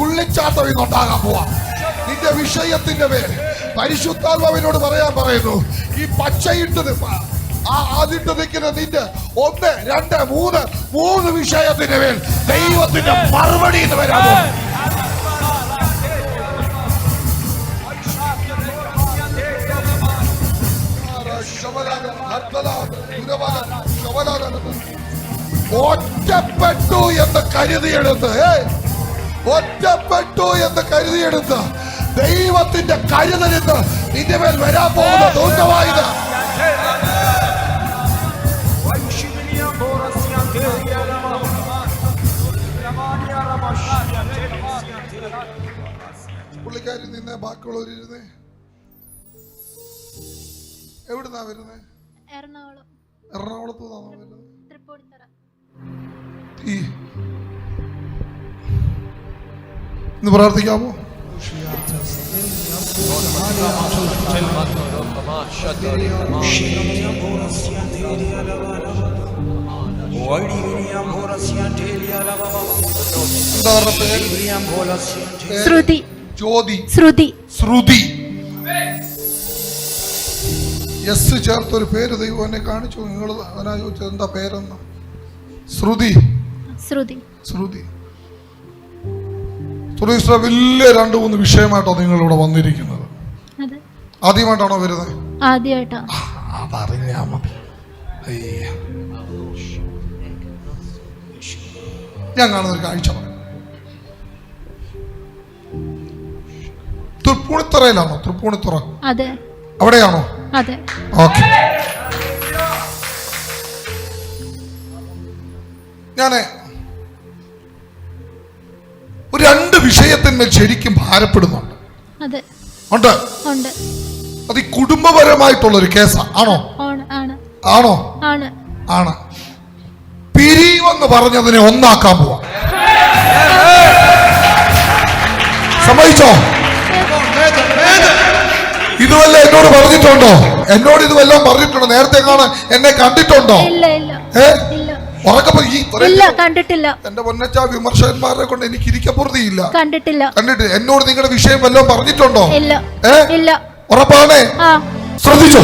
തുള്ളിച്ചാട്ടം ഇന്നുണ്ടാകാൻ പോവാ. നിന്റെ വിഷയത്തിന്റെ പേര് പരിശുദ്ധാത്മാവിനോട് പറയാൻ പറയുന്നു. ഈ പച്ചയിട്ട് ആ അതിട്ട് നിൽക്കുന്ന നിന്റെ ഒന്ന് രണ്ട് മൂന്ന് മൂന്ന് വിഷയത്തിന്റെ മേൽ ദൈവത്തിന്റെ മറുപടി എന്ന് വരാൻ ഒറ്റപ്പെട്ടു എന്ന് കരുതിയെടുത്ത് ഏ, ഒറ്റപ്പെട്ടു എന്ന് കരുതിയെടുത്ത് ദൈവത്തിന്റെ കരുതലിന്ന് നിന്റെ മേൽ വരാൻ പോകുന്ന ദൂതമായത് പുള്ളിക്കാരി നിന്ന് ബാക്കിയുള്ളവരിരുന്നേ. എവിടുന്നാ വരുന്നേ? എറണാകുളം. എറണാകുളത്ത് നിന്നാണോ വരുന്നത് ഈ ഇന്ന് പ്രാർത്ഥിക്കാമോ? ജ്യോതി ശ്രുതി. ശ്രുതി. എസ് ചേർത്തൊരു പേര് ദൈവം എന്നെ കാണിച്ചു. നിങ്ങൾ അവനാ ചോദിച്ചത് എന്താ പേരെന്ന്? ശ്രുതി. ശ്രുതി. ശ്രുതി. ശ്രുതി വലിയ രണ്ട് മൂന്ന് വിഷയമായിട്ടോ നിങ്ങൾ ഇവിടെ വന്നിരിക്കുന്നത് ആദ്യമായിട്ടാണോ വരുന്നത്? ആദ്യമായിട്ടാ. അതറിഞ്ഞാ മതി. ഞാൻ കാണുന്ന ഒരു കാഴ്ച തൃപ്പൂണിത്തുറയിലാണോ? തൃപ്പൂണിത്തുറ. അതെ. അവിടെയാണോ? അതെ. ഓക്കെ. ഞാൻ വിഷയത്തിന്മേൽ ശരിക്കും ഭാരപ്പെടുന്നുണ്ട്. അതെ. ഉണ്ട്? അത് ഈ കുടുംബപരമായിട്ടുള്ള ഒരു കേസാ. ആണോ? ആണ് ആണ്. പിരിവെന്ന് പറഞ്ഞതിനെ ഒന്നാക്കാൻ പോവാ. സമ്മതിച്ചോ? ഇതുവല്ല എന്നോട് പറഞ്ഞിട്ടുണ്ടോ? എന്നോട് ഇത് വല്ലതും പറഞ്ഞിട്ടുണ്ടോ? നേരത്തെ കാണാൻ എന്നെ കണ്ടിട്ടുണ്ടോ? ഇല്ല. ഇല്ല കണ്ടിട്ടില്ല. എന്റെ പൊന്നച്ച വിമർശകന്മാരെ കൊണ്ട് എനിക്ക് ഇരിക്കപ്പുറതിയില്ല കണ്ടിട്ടില്ല. കണ്ടിട്ട് എന്നോട് നിങ്ങളുടെ വിഷയം വല്ലതും പറഞ്ഞിട്ടുണ്ടോ? ഇല്ല. ഇല്ല. ഉറപ്പാണേ? ശ്രദ്ധിച്ചോ?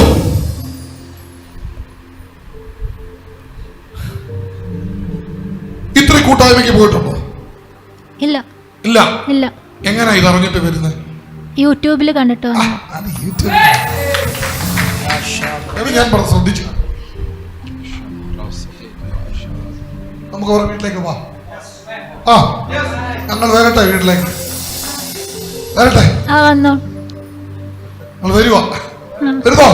ഇത്ര കൂട്ടായ്മയ്ക്ക് പോയിട്ടുണ്ടോ? ഇല്ല. ഇല്ല. ഇല്ല. എങ്ങനെയാ ഇത് അറിഞ്ഞിട്ട് വരുന്നത് യൂട്യൂബിൽ കണ്ടിട്ട് ഞാൻ പറഞ്ഞു ശ്രദ്ധിച്ചു. നമുക്ക് അവരുടെ വീട്ടിലേക്ക് പോവാം. ആ ഞങ്ങൾ വരട്ടെ വീട്ടിലേക്ക്. വരട്ടെ. നിങ്ങൾ വരുവാ. വരുന്നോ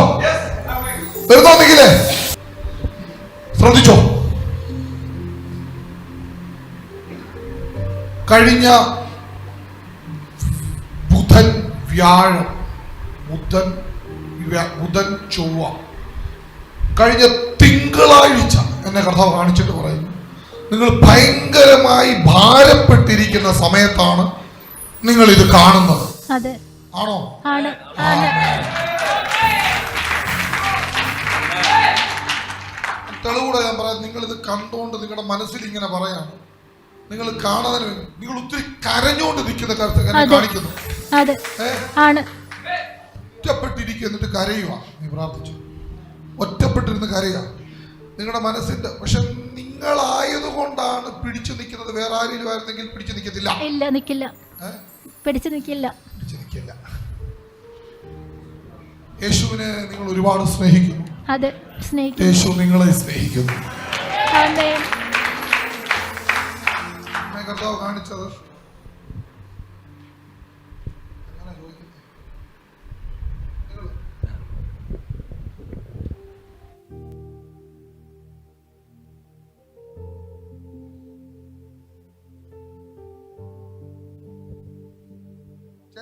വരുന്നോ? നിക്കില്ലേ ശ്രദ്ധിച്ചോ. കഴിഞ്ഞ ബുധൻ വ്യാഴം ബുധൻ ബുധൻ ചൊവ്വ. കഴിഞ്ഞ തിങ്കളാഴ്ച എന്നെ കർത്താവ് കാണിച്ചിട്ട് പറയുന്നു. നിങ്ങൾ ഭയങ്കരമായി ഭാരപ്പെട്ടിരിക്കുന്ന സമയത്താണ് നിങ്ങൾ ഇത് കാണുന്നത്. ആണോ? തെളിവൂടെ ഞാൻ പറയാം. നിങ്ങൾ ഇത് കണ്ടുകൊണ്ട് നിങ്ങളുടെ മനസ്സിൽ ഇങ്ങനെ പറയാം. നിങ്ങൾ കാണാൻ നിങ്ങൾ ഒത്തിരി കരഞ്ഞുകൊണ്ട് നിൽക്കുന്ന കാണിക്കുന്നു. ഒറ്റപ്പെട്ടിരിക്കുക എന്നിട്ട് കരയുക നീ പ്രാർത്ഥിച്ചു. ഒറ്റപ്പെട്ടിരുന്ന് കരയുക. നിങ്ങളുടെ മനസ്സിന്റെ പക്ഷെ നിങ്ങളായതുകൊണ്ടാണ് പിടിച്ചു നിൽക്കുന്നത്. വേറെ ആരെങ്കിലും ആയിരുന്നെങ്കിൽ പിടിച്ചു നിൽക്കത്തില്ല. ഇല്ല നിൽക്കില്ല പിടിച്ചു നിൽക്കില്ല പിടിച്ചു നിൽക്കില്ല യേശുവിനെ നിങ്ങൾ ഒരുപാട് സ്നേഹിക്കുന്നു. അതെ സ്നേഹിക്കുന്നു. യേശു നിങ്ങളെ സ്നേഹിക്കുന്നു. കർത്താവ് കാണിച്ചത്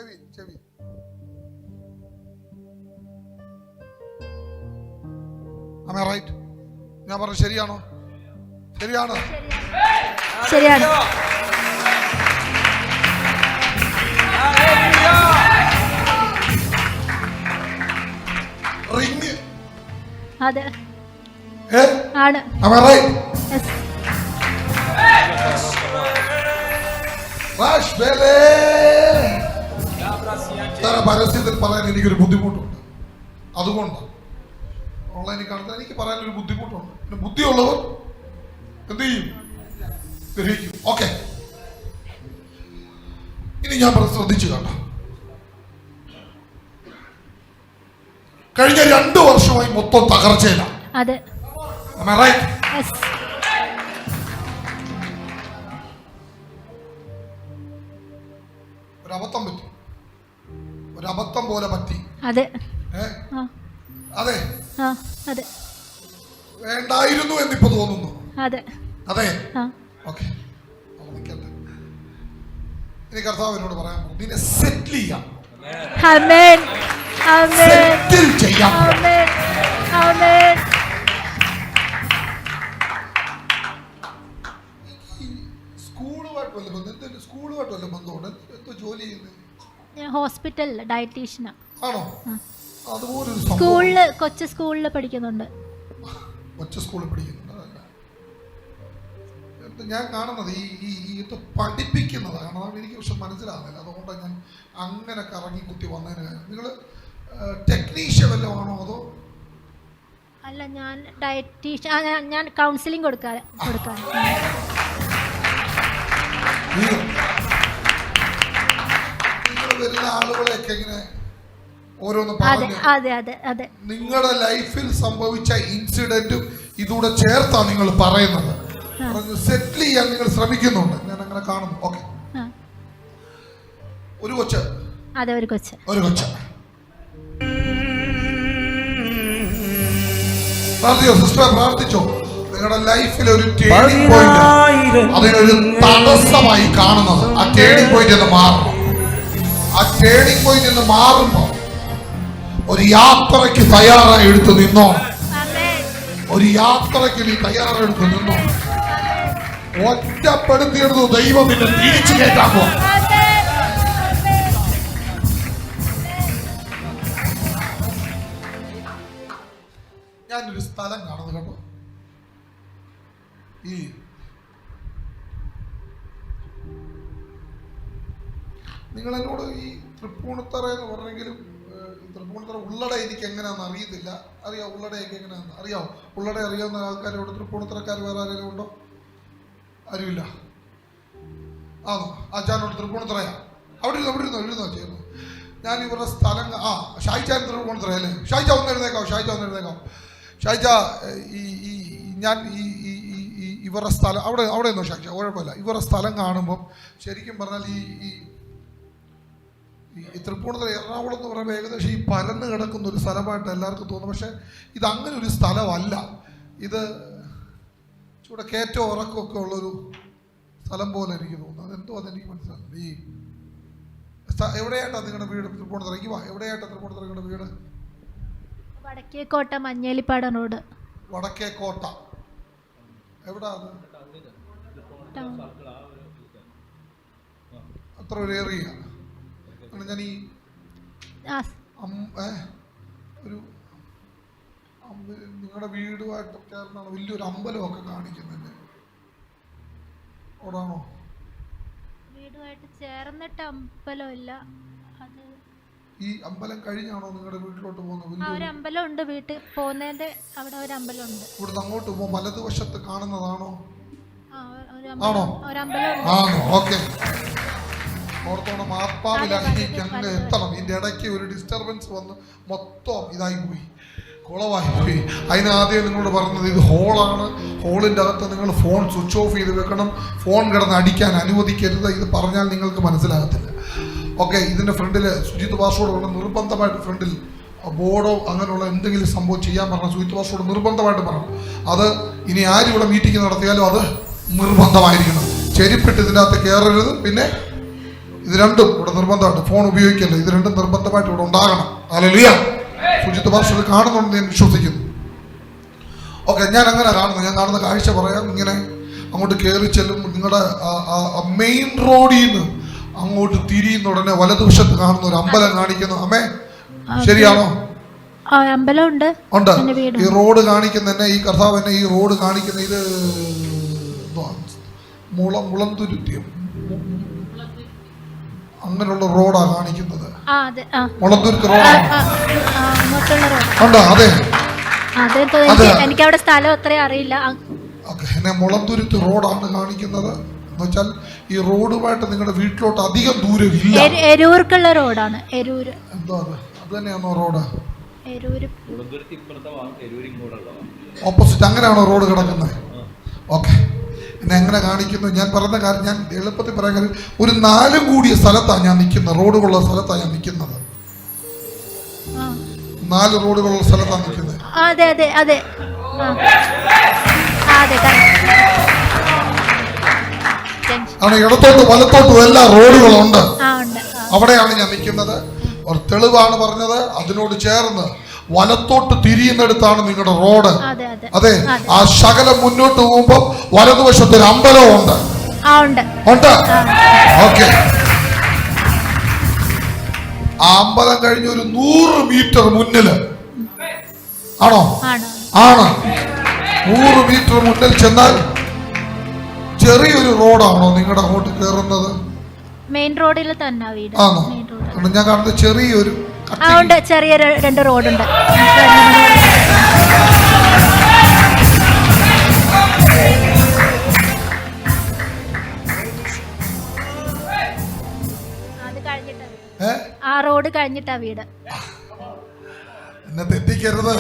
ചെവി ചെവി. അമ്മ റൈറ്റ് ഞാൻ പറഞ്ഞു ശരിയാണോ? ശരിയാണോ. ശരിയാണ്. റിങ് അതെ. ആണ്. റാഷ് ബേലേ. പറയാൻ എനിക്കൊരു ബുദ്ധിമുട്ടുണ്ട്. അതുകൊണ്ടാണ് ഓൺലൈനിൽ കാണുന്നത് എനിക്ക് പറയാൻ ഒരു ബുദ്ധിമുട്ടുണ്ട്. പിന്നെ ബുദ്ധിയുള്ളവർ എന്ത് ചെയ്യും? ഗ്രഹിക്കും. ഓക്കെ. ഇനി ഞാൻ പറഞ്ഞ ശ്രദ്ധിച്ചു കേട്ടോ. കഴിഞ്ഞ രണ്ട് വർഷമായി മൊത്തം തകർച്ചയിലാണ് അതെ. ഒരു അബദ്ധം പറ്റി. ഒരു അബദ്ധം പോലെ പറ്റി. അതെ. അതെ. അതെ. വേണ്ടായിരുന്നു എന്നിപ്പോ തോന്നുന്നു. അതെ. അതെ. ഓക്കെ. ഇനി കർത്താവിനോട് പറയാൻ നിന്നെ സെറ്റിൽ ചെയ്യാം. സെറ്റിൽ ചെയ്യാം. സ്കൂളുമായിട്ട് വല്ല ബന്ധം സ്കൂളുമായിട്ട് വല്ല ബന്ധമുണ്ട്? എന്തോ ജോലി ചെയ്യുന്നത് ഞാൻ ഹോസ്പിറ്റലിൽ ഡയറ്റീഷ്യനാ. ആണോ? സംഭവം. സ്കൂളിൽ കൊച്ചു സ്കൂളിൽ പഠിക്കുന്നുണ്ട്. ഒറ്റ സ്കൂളിൽ പഠിക്കുന്നുണ്ട്. ഞാൻ കാണുന്നത് ഈ ഈ ഇത് പഠിപ്പിക്കുന്നത് കാരണം എനിക്ക് പക്ഷെ മനസ്സിലാകുന്നില്ല അതുകൊണ്ടാണ് ഞാൻ അങ്ങനെ കറങ്ങി കുത്തി വന്നതിന് നിങ്ങൾ ടെക്നീഷ്യൻ വല്ലതും ആണോ അതോ? അല്ല ഞാൻ ഡയറ്റീഷ്യൻ ഞാൻ കൗൺസിലിംഗ് കൊടുക്കാറ് കൊടുക്കാൻ ആളുകളെയൊക്കെ ഇങ്ങനെ ഓരോന്ന് പറഞ്ഞു അതെ അതെ അതെ. നിങ്ങളുടെ ലൈഫിൽ സംഭവിച്ച ഇൻസിഡന്റും ഇതൂടെ ചേർത്താണ് നിങ്ങൾ പറയുന്നത്. സെറ്റിൽ ചെയ്യാൻ നിങ്ങൾ ശ്രമിക്കുന്നുണ്ട്. ഞാൻ അങ്ങനെ കാണുന്നു. ഓക്കെ. ഒരു കൊച്ച്. അതെ ഒരു കൊച്ച്. ഒരു കൊച്ച. പ്രാർത്ഥിച്ചോ സിസ്റ്റർ പ്രാർത്ഥിച്ചോ. നിങ്ങളുടെ ലൈഫിൽ ഒരു ടേണിംഗ് പോയിന്റ് അതിനൊരു തടസ്സമായി കാണുന്നത്. ആ ടേണിംഗ് പോയിന്റ് എന്ന് മാറണം. ആ ടേണിംഗ് പോയി നിന്ന് മാറുമ്പോ ഒരു യാത്രയ്ക്ക് തയ്യാറായി എടുത്തു നിന്നോ? ഒരു യാത്രയ്ക്ക് നീ തയ്യാറായി എടുത്ത് നിന്നോ? ഒറ്റപ്പെടുത്തിയെടുത്തു ദൈവം നിന്നെ തിരിച്ചു കേട്ടാക്കോ ഞാനൊരു സ്ഥലം കാണുന്നു കേട്ടോ ഈ നിങ്ങൾ എന്നോട് ഈ തൃപ്പൂണിത്തറ എന്ന് പറഞ്ഞെങ്കിലും തൃപ്പൂണിത്തറ ഉള്ളട എനിക്ക് എങ്ങനെയാണെന്ന് അറിയത്തില്ല. അറിയാം ഉള്ളടയൊക്കെ എങ്ങനെയാണെന്ന് അറിയാം ഉള്ളട അറിയാവുന്ന ആൾക്കാരോട് തൃപ്പൂണിത്തറക്കാർ വേറെ ആരെങ്കിലും ഉണ്ടോ? അറിയില്ല ആണോ ആ ഞാനോട് തൃപ്പൂണിത്തറയാ. അവിടെ ഇരുന്നു അവിടെ ഇരുന്നു ഇരുന്നോ ചെയ്യുന്നു ഞാൻ ഇവരുടെ സ്ഥലം ആ ഷായിച്ചാൻ തൃപ്പൂണിത്തറ അല്ലേ? ഷായിച്ച ഒന്ന് എഴുന്നേക്കാം ഷായിച്ച ഒന്ന് എഴുന്നേക്കാം ഷായിച്ച ഈ ഈ ഞാൻ ഈ ഇവരുടെ സ്ഥലം അവിടെ അവിടെ നിന്നോ ഷായിച്ച? കുഴപ്പമില്ല. ഇവരുടെ സ്ഥലം കാണുമ്പം ശരിക്കും പറഞ്ഞാൽ ഈ ഈ ഈ തൃപ്പൂണിത്തുറ എറണാകുളം എന്ന് പറയുമ്പോൾ ഏകദേശം ഈ പരന്ന് കിടക്കുന്ന ഒരു സ്ഥലമായിട്ട് എല്ലാവർക്കും തോന്നും. പക്ഷേ ഇത് അങ്ങനെ ഒരു സ്ഥലമല്ല. ഇത് ചൂടെ കയറ്റവും ഉറക്കമൊക്കെ ഉള്ളൊരു സ്ഥലം പോലെ എനിക്ക് തോന്നുന്നു. അതെന്തോ അതെനിക്ക് മനസ്സിലാക്കുന്നത് ഈ എവിടെയായിട്ടാണ് നിങ്ങളുടെ വീട് തൃപ്പൂണിത്തുറ? ഇവ വാ. എവിടെയായിട്ടാണ് നിങ്ങളുടെ വീട്? വടക്കേക്കോട്ട മഞ്ഞേലിപ്പാട റോഡ്. വടക്കേ കോട്ട എവിടാ അത്ര ഒരു ഏറിയ. അങ്ങനെ ഞാൻ ഈ ഒരു നിങ്ങളുടെ വീടുമായിട്ട് ചേർന്നാണ് വലിയൊരു അമ്പലമൊക്കെ കാണിക്കുന്നുണ്ട് അവിടാണോ വീടുമായിട്ട് ചേർന്നിട്ട് അമ്പലമില്ല. അത് ഈ അമ്പലം കഴിഞ്ഞാണോ നിങ്ങളുടെ വീട്ടിലോട്ട് പോകുന്നത്? ഒരു അമ്പലം ഉണ്ട് വീട്ടിൽ. പോകുന്നതിന്റെ അവിടെ ഒരു അമ്പലം ഉണ്ട് ഇവിടുന്ന് അങ്ങോട്ട് പോകുമ്പോൾ വലതുവശത്ത് കാണുന്നതാണോ? ആണോ? ആണോ? ഓക്കെ. ഓർത്തോണം ആത്മാവിലായി അങ്ങ് എത്തണം. ഇതിന്റെ ഇടയ്ക്ക് ഒരു ഡിസ്റ്റർബൻസ് വന്ന് മൊത്തം ഇതായി പോയി കുളമായി പോയി അതിനാദ്യം നിങ്ങളോട് പറഞ്ഞത് ഇത് ഹോളാണ്. ഹോളിന്റെ അകത്ത് നിങ്ങൾ ഫോൺ സ്വിച്ച് ഓഫ് ചെയ്ത് വെക്കണം. ഫോൺ കിടന്ന് അടിക്കാൻ അനുവദിക്കരുത്. ഇത് പറഞ്ഞാൽ നിങ്ങൾക്ക് മനസ്സിലാകത്തില്ല. ഓക്കെ ഇതിന്റെ ഫ്രണ്ടിൽ സുജിത് കൊണ്ട് നിർബന്ധമായിട്ട് ഫ്രണ്ടിൽ ബോർഡോ അങ്ങനെയുള്ള എന്തെങ്കിലും സംഭവം ചെയ്യാൻ പറഞ്ഞാൽ സുജിത് പാസ്വേഡ് നിർബന്ധമായിട്ട് പറയണം അത് ഇനി ആരും ഇവിടെ മീറ്റിംഗ് നടത്തിയാലും അത് നിർബന്ധമായിരിക്കണം. ചെരുപ്പിട്ട് ഇതിന്റെ അകത്ത് കയറരുത് പിന്നെ ഇത് രണ്ടും ഇവിടെ നിർബന്ധമായിട്ട് ഫോൺ ഉപയോഗിക്കല്ല? ഇത് രണ്ടും നിർബന്ധമായിട്ട് ഇവിടെ ഉണ്ടാകണം. അലലിയ സുജിത്ത് ഭാഷ കാണുന്നുണ്ട് കാണുന്നുണ്ടെന്ന് ഞാൻ വിശ്വസിക്കുന്നു. ഓക്കെ ഞാൻ അങ്ങനെ കാണുന്നു. ഞാൻ കാണുന്ന കാഴ്ച പറയാം. ഇങ്ങനെ അങ്ങോട്ട് കയറി ചെല്ലും. നിങ്ങളുടെ മെയിൻ റോഡിൽ നിന്ന് അങ്ങോട്ട് തിരിയുന്ന ഉടനെ വലതുവശത്ത് കാണുന്ന ഒരു അമ്പലം കാണിക്കുന്നു. അമ്മേ ശരിയാണോ? ഉണ്ട്. ഈ റോഡ് കാണിക്കുന്ന തന്നെ ഈ കർത്താവ് എന്നെ ഈ റോഡ് കാണിക്കുന്ന ഇത് മുളം മുളം മുളന്തുരുത്തിയോ? അങ്ങനെയുള്ള റോഡാ കാണിക്കുന്നത്. മുളന്തുരുത്ത് റോഡാണ്. റോഡ്. ഉണ്ടോ അതെ. എനിക്ക് അവിടെ സ്ഥലം അത്രയും അറിയില്ല. ഓക്കെ മുളന്തുരുത്ത് റോഡാണ് കാണിക്കുന്നത്. എന്ന് വെച്ചാൽ ഈ റോഡുമായിട്ട് നിങ്ങളുടെ വീട്ടിലോട്ട് അധികം ദൂരം ഇല്ല. എരൂർക്കുള്ള റോഡാണ്. എരൂര്. എന്തോ അത് അത് തന്നെയാണോ റോഡ്? ഓപ്പോസിറ്റ് അങ്ങനെയാണോ റോഡ് കിടക്കുന്നത്? ഓക്കെ. എന്നെ എങ്ങനെ കാണിക്കുന്നു? ഞാൻ പറഞ്ഞ കാര്യം ഞാൻ എളുപ്പത്തിൽ പറയാൻ കാര്യം ഒരു നാലും കൂടിയ സ്ഥലത്താണ് ഞാൻ നിൽക്കുന്നത്. റോഡുകളുള്ള സ്ഥലത്താണ് ഞാൻ നിൽക്കുന്നത്. നാല് റോഡുകളുള്ള സ്ഥലത്താണ് നിൽക്കുന്നത്. അതെ അതെ അതെ. ആണ് ഇടത്തോട്ട് വലത്തോട്ടും എല്ലാ റോഡുകളുണ്ട് അവിടെയാണ് ഞാൻ നിൽക്കുന്നത്. തെളിവാണ് പറഞ്ഞത്. അതിനോട് ചേർന്ന് വലത്തോട്ട് തിരിയുന്നിടത്താണ് നിങ്ങളുടെ റോഡ്. അതെ. ആ ശകലം മുന്നോട്ട് പോകുമ്പോ വലതുവശത്ത് ഒരു അമ്പലവും ഉണ്ട്. ആ ഉണ്ട്. ഓക്കെ. ആ അമ്പലം കഴിഞ്ഞ് ഒരു നൂറ് മീറ്റർ മുന്നിൽ ആണോ? ആണ്. നൂറ് മീറ്റർ മുന്നിൽ ചെന്നാൽ ചെറിയൊരു റോഡാണോ നിങ്ങളുടെ അങ്ങോട്ട് കയറുന്നത്? മെയിൻ റോഡിൽ തന്നെ ആണോ? ഞാൻ കാണുന്നത് ചെറിയൊരു ആ ഉണ്ട്. ചെറിയ രണ്ട് റോഡുണ്ട്. അത് കഴിഞ്ഞിട്ടാ ആ റോഡ് കഴിഞ്ഞിട്ടാ വീട്. എന്നെ തെറ്റിക്കരുത്.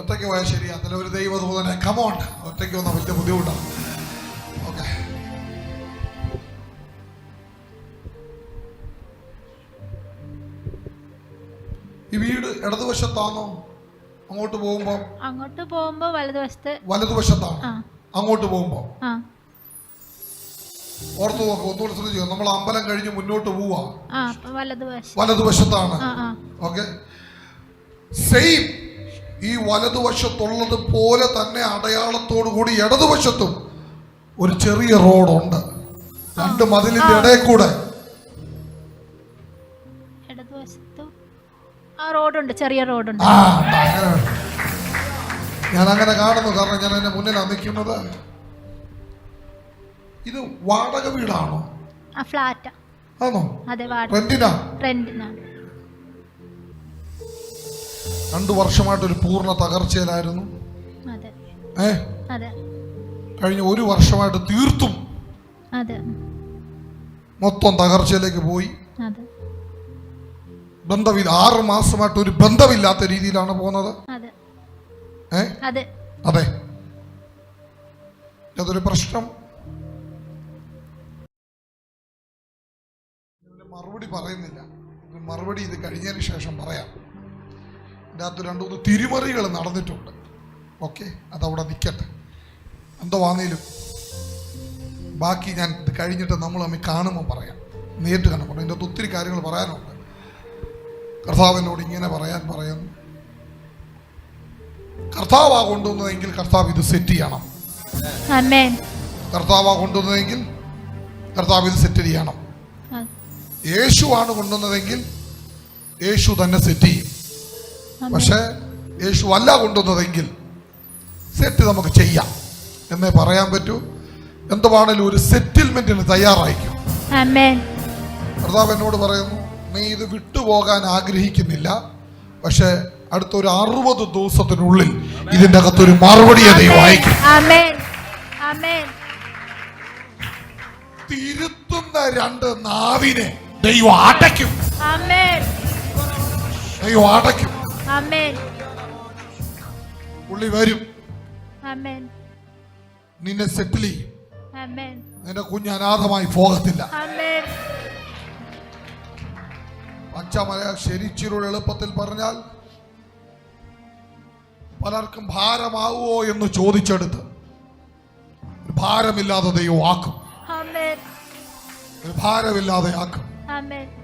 ഒറ്റയ്ക്ക് പോയാൽ ശരി അതിലൊരു ഒരു ദൈവദൂതനെ. കമോൺ ഒറ്റയ്ക്ക് വന്നാൽ വലിയ ബുദ്ധിമുട്ടാണ് ഇടതുവശത്താണോ? അങ്ങോട്ട് പോകുമ്പോ? അങ്ങോട്ട് പോകുമ്പോ വലതുവശത്ത്. വലതുവശത്താണ്? അങ്ങോട്ട് പോകുമ്പോ? ഓർത്തു നോക്കുക ഒന്നുകൂടെ ശ്രദ്ധിക്കുക നമ്മൾ അമ്പലം കഴിഞ്ഞ് മുന്നോട്ട് പോവാ. വലതുവശത്താണ്. ഓക്കെ. സെയിം ഈ വലതുവശത്തുള്ളത് പോലെ തന്നെ അടയാളത്തോടു കൂടി ഇടതുവശത്തും ഒരു ചെറിയ റോഡുണ്ട്. രണ്ട് മതിലിന്റെ ഇടയിൽ കൂടെ. ആ റോഡുണ്ട് ചെറിയ റോഡുണ്ട്. ആ അങ്ങനെ ഞാൻ അങ്ങനെ കാണുന്നു കാരണം ഞാൻ എന്റെ മുന്നിൽ നിൽക്കുന്നത്. ഇത് വാടക വീടാണോ? ആ ഫ്ലാറ്റാ. ആണോ? അതെ വാടക. റെന്റിനാ? റെന്റിനാണ് രണ്ടു വർഷമായിട്ട് ഒരു പൂർണ തകർച്ചയിലായിരുന്നു. അതെ. ഏ? അതെ. കഴിഞ്ഞ ഒരു വർഷമായിട്ട് തീർത്തും അതെ. മൊത്തം തകർച്ചയിലേക്ക് പോയി. അതെ. ബന്ധമില്ല ആറ് മാസമായിട്ട് ഒരു ബന്ധമില്ലാത്ത രീതിയിലാണ് പോകുന്നത്? അതെ. അതെ. അതെ. അതൊരു പ്രശ്നം. മറുപടി പറയുന്നില്ല. മറുപടി ഇത് കഴിഞ്ഞതിന് ശേഷം പറയാം. എന്റെ അകത്ത് രണ്ടു മൂന്ന് തിരിമറികൾ നടന്നിട്ടുണ്ട്. ഓക്കെ അതവിടെ നിൽക്കട്ടെ. എന്തോ വാങ്ങിയാലും ബാക്കി ഞാൻ ഇത് കഴിഞ്ഞിട്ട് നമ്മൾ തമ്മിൽ കാണുമ്പോൾ പറയാം. നേരിട്ട് കാണുമ്പോൾ. ഇതിന്റെ അകത്ത് ഒത്തിരി കാര്യങ്ങൾ പറയാനുണ്ട്. കർത്താവിനോട് ഇങ്ങനെ പറയാൻ പറയുന്നു. കർത്താവാ കൊണ്ടുവന്നതെങ്കിൽ കർത്താവ് ഇത് സെറ്റ് ചെയ്യണം. കർത്താവ് കൊണ്ടുവന്നതെങ്കിൽ കർത്താവ് ഇത് സെറ്റ് ചെയ്യണം. യേശു യേശുവാണ് കൊണ്ടുവന്നതെങ്കിൽ യേശു തന്നെ സെറ്റ് ചെയ്യും. പക്ഷേ യേശു അല്ല കൊണ്ടുവന്നതെങ്കിൽ സെറ്റ് നമുക്ക് ചെയ്യാം. എന്നേ പറയാൻ പറ്റൂ. എന്തുവാണേലും ഒരു സെറ്റിൽമെന്റിന് തയ്യാറായിരിക്കും. കർത്താവ് എന്നോട് പറയുന്നു നീ ഇത് വിട്ടുപോകാൻ ആഗ്രഹിക്കുന്നില്ല. പക്ഷേ അടുത്തൊരു അറുപത് ദിവസത്തിനുള്ളിൽ ഇതിന്റെ അകത്തൊരു മറുപടി വായിക്കും തിരുത്തുന്ന രണ്ട് നാവിനെ ദൈവം അടയ്ക്കും. ദൈവം അടയ്ക്കും. പുള്ളി വരും. നിന്നെ സെറ്റിൽ ചെയ്യും. നിന്റെ കുഞ്ഞ് അനാഥമായി പോകത്തില്ല. പച്ചമല ശരിച്ചിരുടെ എളുപ്പത്തിൽ പറഞ്ഞാൽ പലർക്കും ഭാരമാവുമോ എന്ന് ചോദിച്ചെടുത്ത് ഭാരമില്ലാതെ ദൈവം ആക്കും. ഭാരമില്ലാതെ ആക്കും.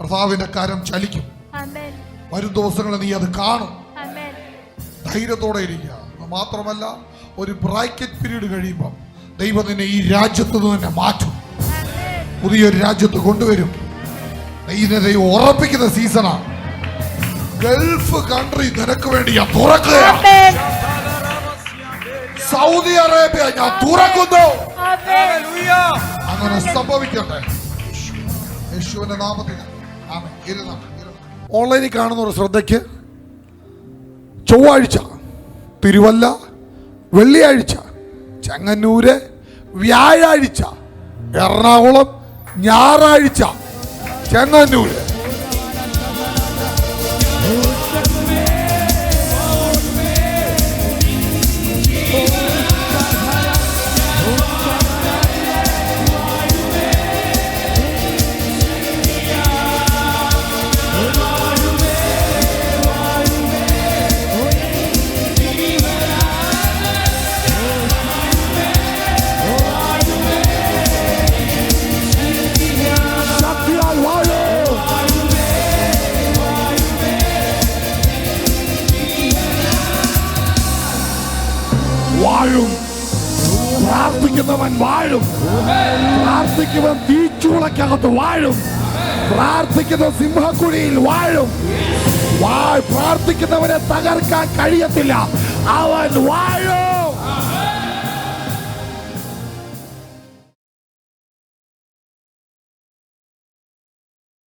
കർത്താവിന്റെ കരം ചലിക്കും. വരും ദിവസങ്ങളിൽ നീ അത് കാണും. ധൈര്യത്തോടെ ഇരിക്കുക. മാത്രമല്ല ഒരു ബ്രാക്കറ്റ് പീരീഡ് കഴിയുമ്പോൾ ദൈവം നിന്നെ ഈ രാജ്യത്ത് നിന്ന് തന്നെ മാറ്റും. പുതിയൊരു രാജ്യത്ത് കൊണ്ടുവരും. ദൈവം ഉറപ്പിക്കുന്ന സീസണാണ് ഗൾഫ് കൺട്രി നിനക്ക് വേണ്ടി ഞാൻ തുറക്കുകയാണ് സൗദി അറേബ്യ ഞാൻ തുറക്കുന്നു. അങ്ങനെ സംഭവിക്കട്ടെ. യേശുവിന്റെ ഇരുന്നാം. ഓൺലൈനിൽ കാണുന്ന ഒരു ശ്രദ്ധയ്ക്ക്. ചൊവ്വാഴ്ച തിരുവല്ല വെള്ളിയാഴ്ച ചെങ്ങന്നൂര് വ്യാഴാഴ്ച എറണാകുളം ഞായറാഴ്ച ചെങ്ങന്നൂര് വാഴും. പ്രാർത്ഥിക്കുവൻ തീച്ചൂളക്കകത്ത് വാഴും. പ്രാർത്ഥിക്കുന്ന സിംഹക്കുഴിയിൽ വാഴും. വാ- പ്രാർത്ഥിക്കുന്നവരെ തകർക്കാൻ കഴിയത്തില്ല. അവൻ വാഴും.